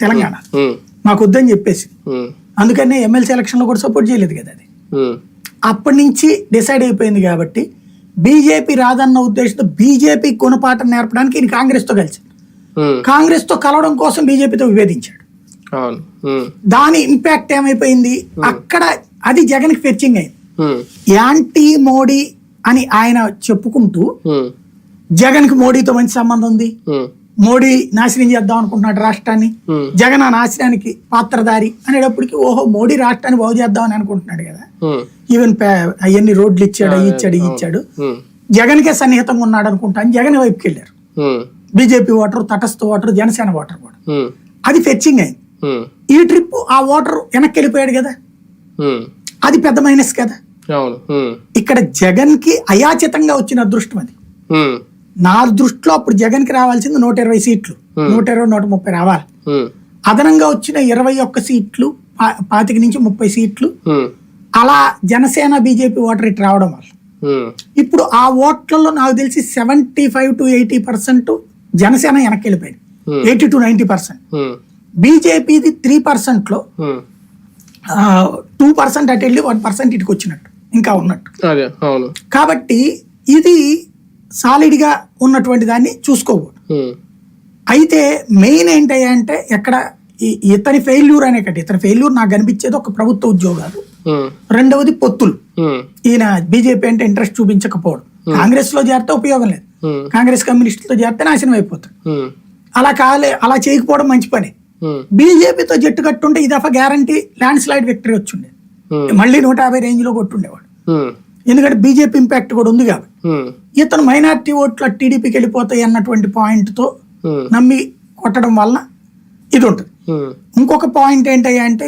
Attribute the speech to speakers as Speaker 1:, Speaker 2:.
Speaker 1: తెలంగాణ. మాకు వద్దని చెప్పేసి. అందుకనే ఎమ్మెల్సీ ఎలక్షన్లో కూడా సపోర్ట్ చేయలేదు కదా అది. అప్పటి నుంచి డిసైడ్ అయిపోయింది కాబట్టి బీజేపీ రాదన్న ఉద్దేశంతో బీజేపీ గుణపాఠం నేర్పడానికి ఈయన కాంగ్రెస్తో కలిసి. కాంగ్రెస్తో కలవడం కోసం బీజేపీతో విభేదించాడు. దాని ఇంపాక్ట్ ఏమైపోయింది? అక్కడ అది జగన్కి ఫెచ్చింగ్ అయింది. యాంటీ మోడీ అని ఆయన చెప్పుకుంటూ
Speaker 2: ఉమ్,
Speaker 1: జగన్కి మోడీతో మంచి సంబంధం ఉంది. మోడీ నాశనం చేద్దాం అనుకుంటున్నాడు రాష్ట్రాన్ని. జగన్ ఆ నాశనానికి పాత్రధారి అనేటప్పటికి ఓహో మోడీ రాష్ట్రాన్ని బాగు చేద్దామని అనుకుంటున్నాడు కదా. ఈవెన్ అవన్నీ రోడ్లు ఇచ్చాడు అవి ఇచ్చాడు ఇవి ఇచ్చాడు. జగన్కే సన్నిహితంగా ఉన్నాడు అనుకుంటా అని జగన్ వైపుకి వెళ్ళారు. బీజేపీ ఓటర్ తటస్థ ఓటర్ జనసేన ఓటర్ కూడా. అది ఫెచ్చింగ్ అయింది. ఈ ట్రిప్ ఆ ఓటర్ వెనక్కి వెళ్ళిపోయాడు కదా. అది పెద్ద మైనస్ కదా. ఇక్కడ జగన్కి అయాచితంగా వచ్చిన అదృష్టం అది. నా దృష్టిలో అప్పుడు జగన్కి రావాల్సింది నూట ఇరవై సీట్లు. నూట ఇరవై నూట ముప్పై రావాలి. అదనంగా వచ్చిన ఇరవై ఒక్క సీట్లు పాతిక నుంచి ముప్పై సీట్లు. అలా జనసేన బీజేపీ ఓటర్ ఇటు రావడం వల్ల. ఇప్పుడు ఆ ఓట్లలో నాకు తెలిసి seventy five to eighty percent Janasena వెనక్కి వెళ్ళిపోయింది. Eighty to ninety percent. బీజేపీది three పర్సెంట్లో
Speaker 2: ఉమ్,
Speaker 1: టూ పర్సెంట్ అటు వెళ్ళి వన్ పర్సెంట్ ఇటుకు వచ్చినట్టు ఇంకా ఉన్నట్టు. కాబట్టి ఇది సాలిడ్గా ఉన్నటువంటి దాన్ని చూసుకోకూడదు
Speaker 2: ఉమ్,
Speaker 1: అయితే మెయిన్ ఏంటయ్యా అంటే ఎక్కడ ఇతని ఫెయిల్యూర్ అనే కట్టి ఇతని ఫెయిల్యూర్ నాకు కనిపించేది ఒక ప్రభుత్వ ఉద్యోగాలు. రెండవది పొత్తులు. ఈయన బీజేపీ అంటే ఇంట్రెస్ట్ చూపించకపోవడం. కాంగ్రెస్లో చేరితే ఉపయోగం లేదు. కాంగ్రెస్ కమ్యూనిస్టులతో చేరితే నాశనం అయిపోతాడు. అలా కాలే అలా చేయకపోవడం మంచి పని. బీజేపీతో జట్టు కట్టుంటే ఈ దఫా గ్యారంటీ ల్యాండ్ స్లైడ్ విక్టరీ వచ్చిండే. మళ్ళీ నూట యాభై రేంజ్లో కొట్టుండేవాడు ఎందుకంటే బీజేపీ ఇంపాక్ట్ కూడా ఉంది కాబట్టి. ఇతను మైనారిటీ ఓట్ల టీడీపీకి వెళ్ళిపోతాయి అన్నటువంటి పాయింట్తో
Speaker 2: ఉమ్,
Speaker 1: నమ్మి కొట్టడం వలన ఇది ఉంటుంది.
Speaker 2: ఉమ్,
Speaker 1: ఇంకొక పాయింట్ ఏంటయ్యా అంటే